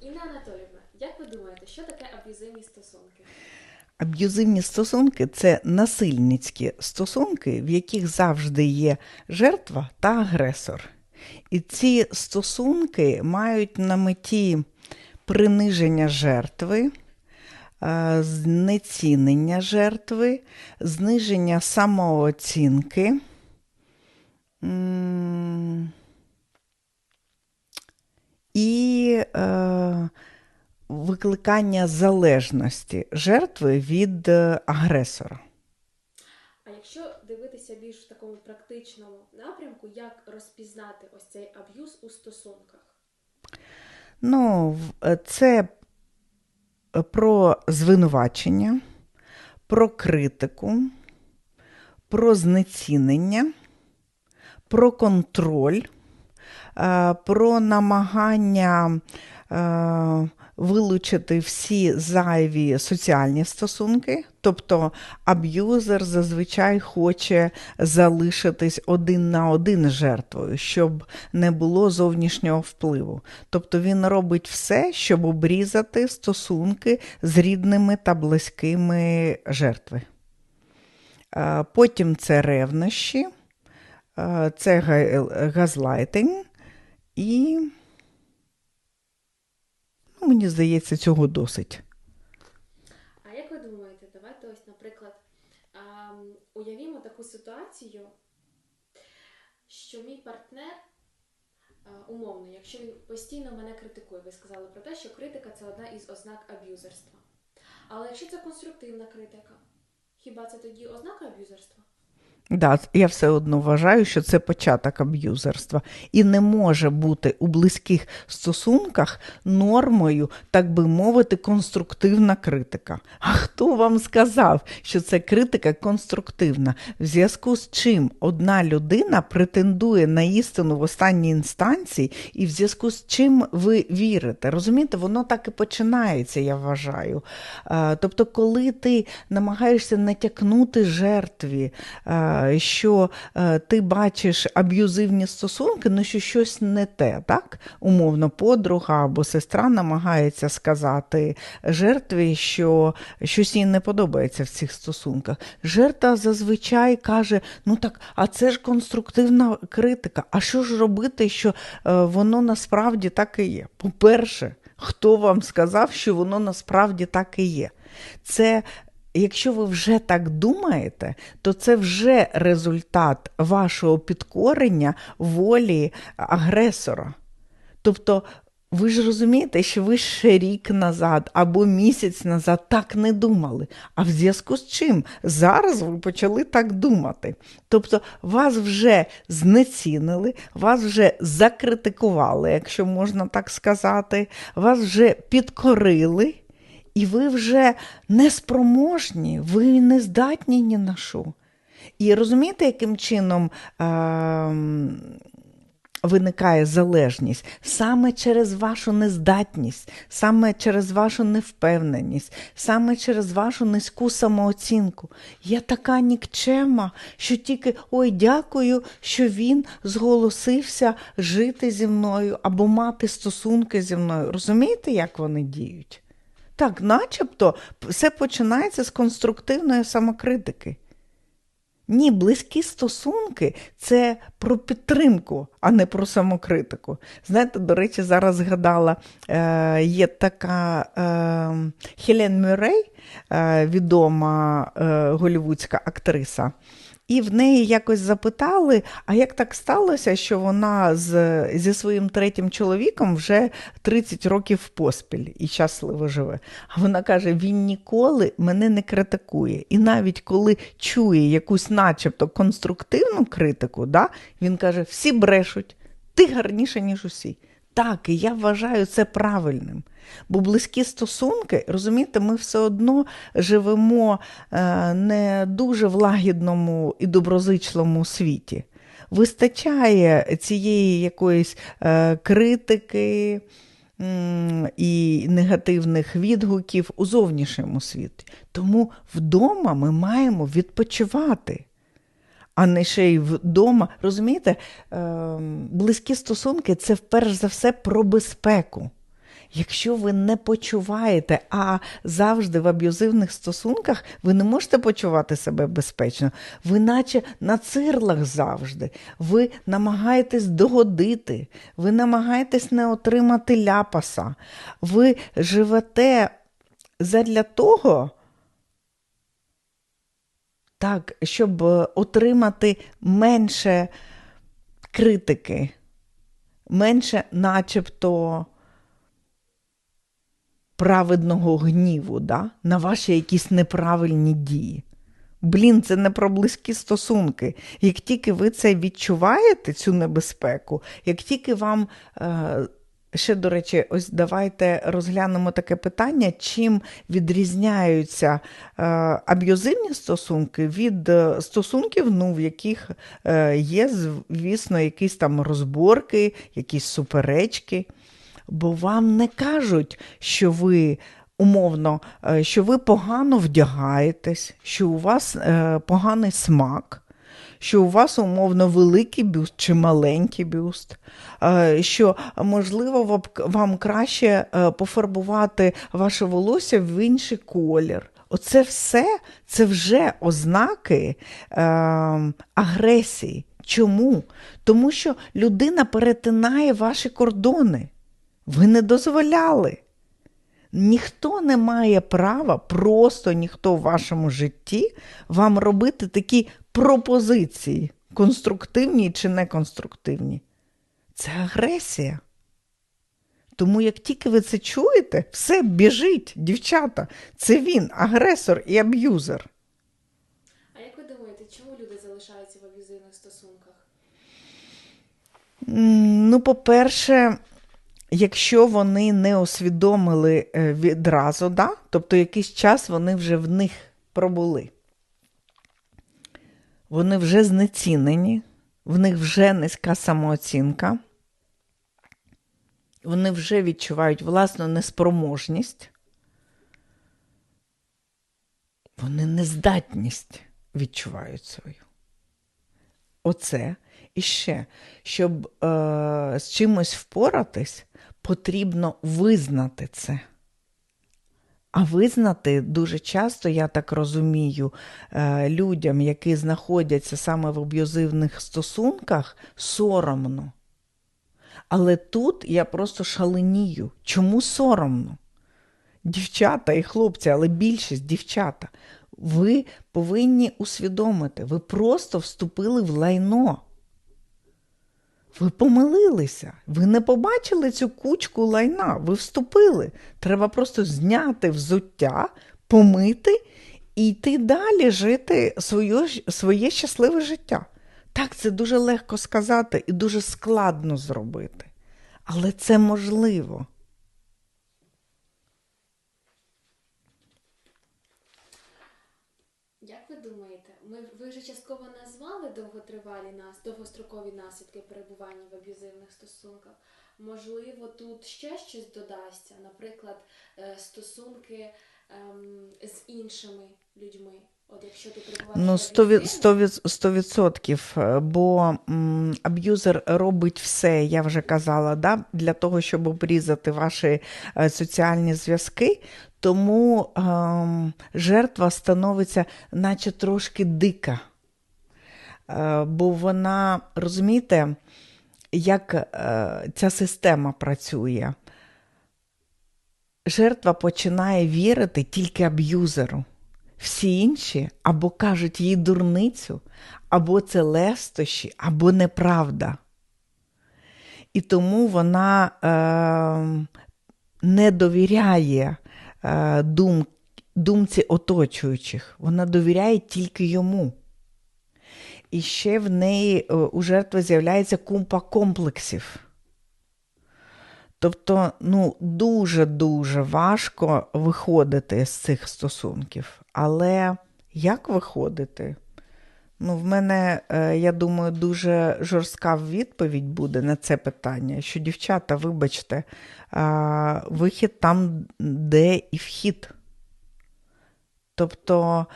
Інна Анатолівна, як ви думаєте, що таке аб'юзивні стосунки? Аб'юзивні стосунки це насильницькі стосунки, в яких завжди є жертва та агресор. І ці стосунки мають на меті приниження жертви, знецінення жертви, зниження самооцінки. І е, викликання залежності жертви від е, агресора. А якщо дивитися більш в такому практичному напрямку, як розпізнати ось цей аб'юз у стосунках? Ну, е, це е, про звинувачення, про критику, про знецінення, про контроль, про намагання вилучити всі зайві соціальні стосунки. Тобто аб'юзер зазвичай хоче залишитись один на один з жертвою, щоб не було зовнішнього впливу. Тобто він робить все, щоб обрізати стосунки з рідними та близькими жертви. Потім це ревнощі, це га- газлайтинг і, ну, мені здається, цього досить. А як ви думаєте, давайте ось, наприклад, уявімо таку ситуацію, що мій партнер, умовно, якщо він постійно мене критикує, ви сказали про те, що критика це одна із ознак аб'юзерства. Але якщо це конструктивна критика, хіба це тоді ознака аб'юзерства? Да, я все одно вважаю, що це початок аб'юзерства. І не може бути у близьких стосунках нормою, так би мовити, конструктивна критика. А хто вам сказав, що це критика конструктивна? В зв'язку з чим одна людина претендує на істину в останній інстанції, і в зв'язку з чим ви вірите? Розумієте, воно так і починається, я вважаю. Е, Тобто, коли ти намагаєшся натякнути жертві, е, що е, ти бачиш аб'юзивні стосунки, ну що щось не те, так? Умовно, подруга або сестра намагається сказати жертві, що щось їй не подобається в цих стосунках. Жертва зазвичай каже: ну так, а це ж конструктивна критика. А що ж робити, що е, воно насправді так і є? По-перше, хто вам сказав, що воно насправді так і є? Це Якщо ви вже так думаєте, то це вже результат вашого підкорення волі агресора. Тобто, ви ж розумієте, що ви ще рік назад або місяць назад так не думали. А в зв'язку з чим зараз ви почали так думати? Тобто, вас вже знецінили, вас вже закритикували, якщо можна так сказати, вас вже підкорили. І ви вже неспроможні, ви не здатні ні на що. І розумієте, яким чином е- виникає залежність? Саме через вашу нездатність, саме через вашу невпевненість, саме через вашу низьку самооцінку. Я така нікчема, що тільки ой, дякую, що він зголосився жити зі мною або мати стосунки зі мною. Розумієте, як вони діють? Так, начебто, все починається з конструктивної самокритики. Ні, близькі стосунки це про підтримку, а не про самокритику. Знаєте, до речі, зараз згадала, е, є така е, Хелен Мюррей, е, відома е, голівудська актриса. І в неї якось запитали, а як так сталося, що вона з, зі своїм третім чоловіком вже 30 років поспіль і щасливо живе. А вона каже: він ніколи мене не критикує. І навіть коли чує якусь, начебто, конструктивну критику, да, він каже: всі брешуть, ти гарніше, ніж усі. Так, і я вважаю це правильним. Бо близькі стосунки, розумієте, ми все одно живемо е, не дуже в лагідному і доброзичливому світі. Вистачає цієї якоїсь е, критики і негативних відгуків у зовнішньому світі. Тому вдома ми маємо відпочивати. А не ще й вдома. Розумієте, е, близькі стосунки це перш за все про безпеку. Якщо ви не почуваєте, а завжди в аб'юзивних стосунках ви не можете почувати себе безпечно, ви наче на цирлах завжди, ви намагаєтесь догодити, ви намагаєтесь не отримати ляпаса, ви живете задля того, так, щоб е, отримати менше критики, менше, начебто, праведного гніву да? на ваші якісь неправильні дії. Блін, це не про близькі стосунки. Як тільки ви це відчуваєте, цю небезпеку, як тільки вам. Е, Ще, до речі, ось давайте розглянемо таке питання, чим відрізняються е, аб'юзивні стосунки від е, стосунків, ну, в яких е, є, звісно, якісь там розборки, якісь суперечки. Бо вам не кажуть, що ви умовно, е, що ви погано вдягаєтесь, що у вас е, поганий смак що у вас умовно великий бюст чи маленький бюст, е, що, можливо, вам краще е, пофарбувати ваше волосся в інший колір. Оце все це вже ознаки е, агресії. Чому? Тому що людина перетинає ваші кордони. Ви не дозволяли. Ніхто не має права, просто ніхто в вашому житті вам робити такі пропозиції, конструктивні чи неконструктивні. Це агресія. Тому як тільки ви це чуєте, все біжить, дівчата. Це він, агресор і аб'юзер. А як ви думаєте, чому люди залишаються в аб'юзивних стосунках? Ну, по-перше, якщо вони не усвідомили е, відразу, да? тобто якийсь час вони вже в них пробули вони вже знецінені, в них вже низька самооцінка, вони вже відчувають власну неспроможність, вони нездатність відчувають свою. Оце і ще, щоб е, з чимось впоратись, потрібно визнати це. А визнати дуже часто, я так розумію, е, людям, які знаходяться саме в аб'юзивних стосунках, соромно. Але тут я просто шаленію. Чому соромно? Дівчата і хлопці, але більшість дівчата, ви повинні усвідомити, ви просто вступили в лайно. Ви помилилися, ви не побачили цю кучку лайна, ви вступили. Треба просто зняти взуття, помити і йти далі жити своє, своє щасливе життя. Так, це дуже легко сказати і дуже складно зробити. Але це можливо. Як ви думаєте, ми ви вже частково назвали довготривалі нас, довгострокові наслідки перебування в аб'юзивних стосунках? Можливо, тут ще щось додасться, наприклад, е, стосунки ем, з іншими людьми. От якщо ти Ну, сто відсотків, е, бо м, аб'юзер робить все, я вже казала, да, для того, щоб обрізати ваші е, соціальні зв'язки, тому ем, жертва становиться, наче трошки дика. Е, бо вона, розумієте, як е, ця система працює. Жертва починає вірити тільки аб'юзеру. Всі інші або кажуть їй дурницю, або це лестощі, або неправда. І тому вона е, не довіряє е, дум, думці оточуючих, вона довіряє тільки йому. І ще в неї е, у жертви з'являється купа комплексів. Тобто, ну, дуже-дуже важко виходити з цих стосунків. Але як виходити? Ну, В мене, е, я думаю, дуже жорстка відповідь буде на це питання, що, дівчата, вибачте, вихід там, де і вхід. Тобто,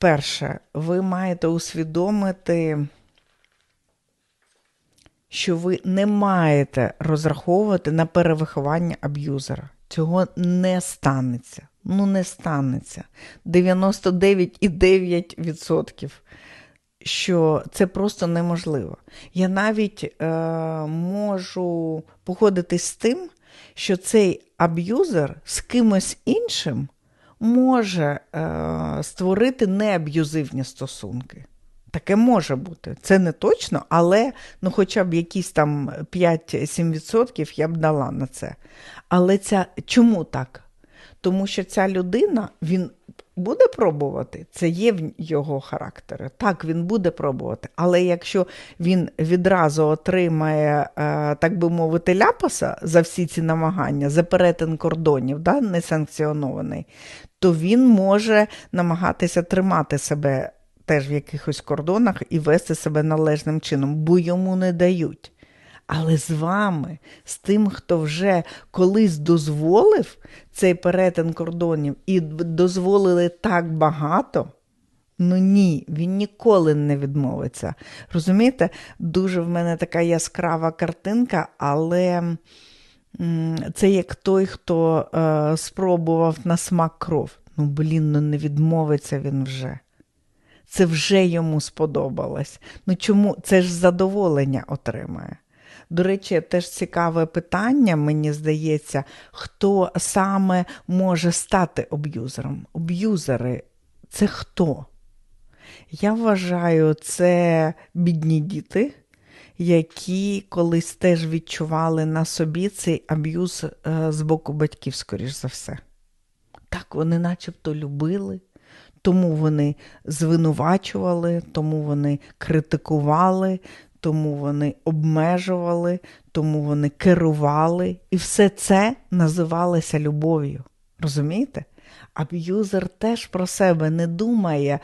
перше, ви маєте усвідомити, що ви не маєте розраховувати на перевиховання аб'юзера. Цього не станеться. Ну, не станеться. 99,9%. Що це просто неможливо. Я навіть е, можу походитись з тим, що цей аб'юзер з кимось іншим може е, створити неаб'юзивні стосунки. Таке може бути. Це не точно, але ну, хоча б якісь там 5-7% я б дала на це. Але ця, чому так? Тому що ця людина, він буде пробувати, це є в його характері. Так, він буде пробувати. Але якщо він відразу отримає, е, так би мовити, ляпаса за всі ці намагання, за перетин кордонів, да, несанкціонований, то він може намагатися тримати себе теж в якихось кордонах і вести себе належним чином, бо йому не дають. Але з вами, з тим, хто вже колись дозволив цей перетин кордонів і дозволили так багато, ну ні, він ніколи не відмовиться. Розумієте, дуже в мене така яскрава картинка, але це як той, хто е, спробував на смак кров. Ну, блін, ну не відмовиться він вже. Це вже йому сподобалось. Ну чому? Це ж задоволення отримає. До речі, теж цікаве питання, мені здається, хто саме може стати аб'юзером? Аб'юзери це хто? Я вважаю, це бідні діти, які колись теж відчували на собі цей аб'юз е, з боку батьків, скоріш за все. Так, вони начебто любили, тому вони звинувачували, тому вони критикували, тому вони обмежували, тому вони керували, і все це називалося любов'ю. Розумієте? Аб'юзер теж про себе не думає,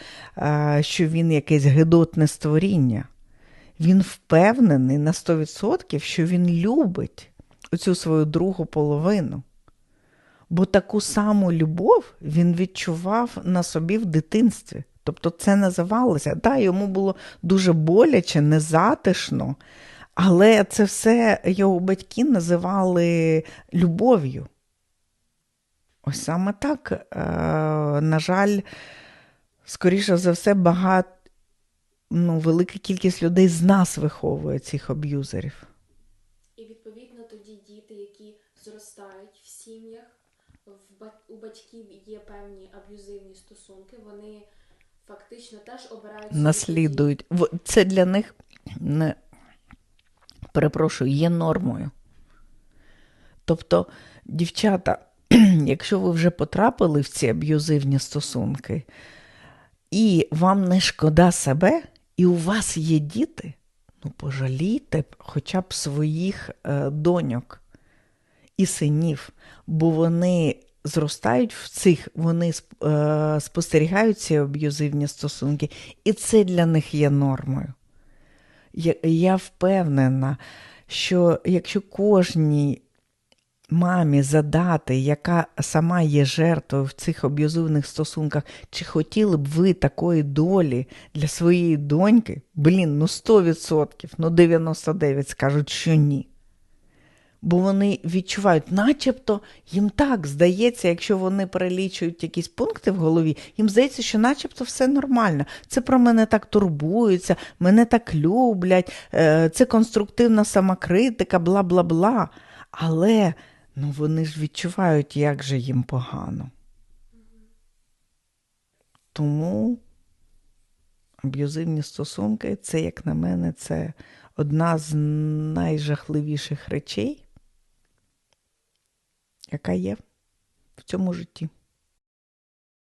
що він якесь гидотне створіння. Він впевнений на 100%, що він любить оцю свою другу половину. Бо таку саму любов він відчував на собі в дитинстві. Тобто це називалося. Да, йому було дуже боляче, незатишно, але це все його батьки називали любов'ю. Ось саме так, е, на жаль, скоріше за все, багато, ну, велика кількість людей з нас виховує цих аб'юзерів. І відповідно тоді діти, які зростають в сім'ях, у батьків є певні аб'юзивні стосунки, вони фактично теж обирають наслідують. Це для них не перепрошую, є нормою. Тобто, дівчата, якщо ви вже потрапили в ці аб'юзивні стосунки, і вам не шкода себе, і у вас є діти, ну пожалійте хоча б своїх е, доньок і синів, бо вони зростають в цих, вони е, спостерігають ці аб'юзивні стосунки, і це для них є нормою. Я, я впевнена, що якщо кожній мамі задати, яка сама є жертвою в цих аб'юзивних стосунках, чи хотіли б ви такої долі для своєї доньки, блін, ну 100%, ну 99% скажуть, що ні бо вони відчувають, начебто їм так здається, якщо вони перелічують якісь пункти в голові, їм здається, що начебто все нормально. Це про мене так турбуються, мене так люблять, е, це конструктивна самокритика, бла бла бла. Але ну, вони ж відчувають, як же їм погано. Тому аб'юзивні стосунки, це, як на мене, це одна з найжахливіших речей, яка є в цьому житті.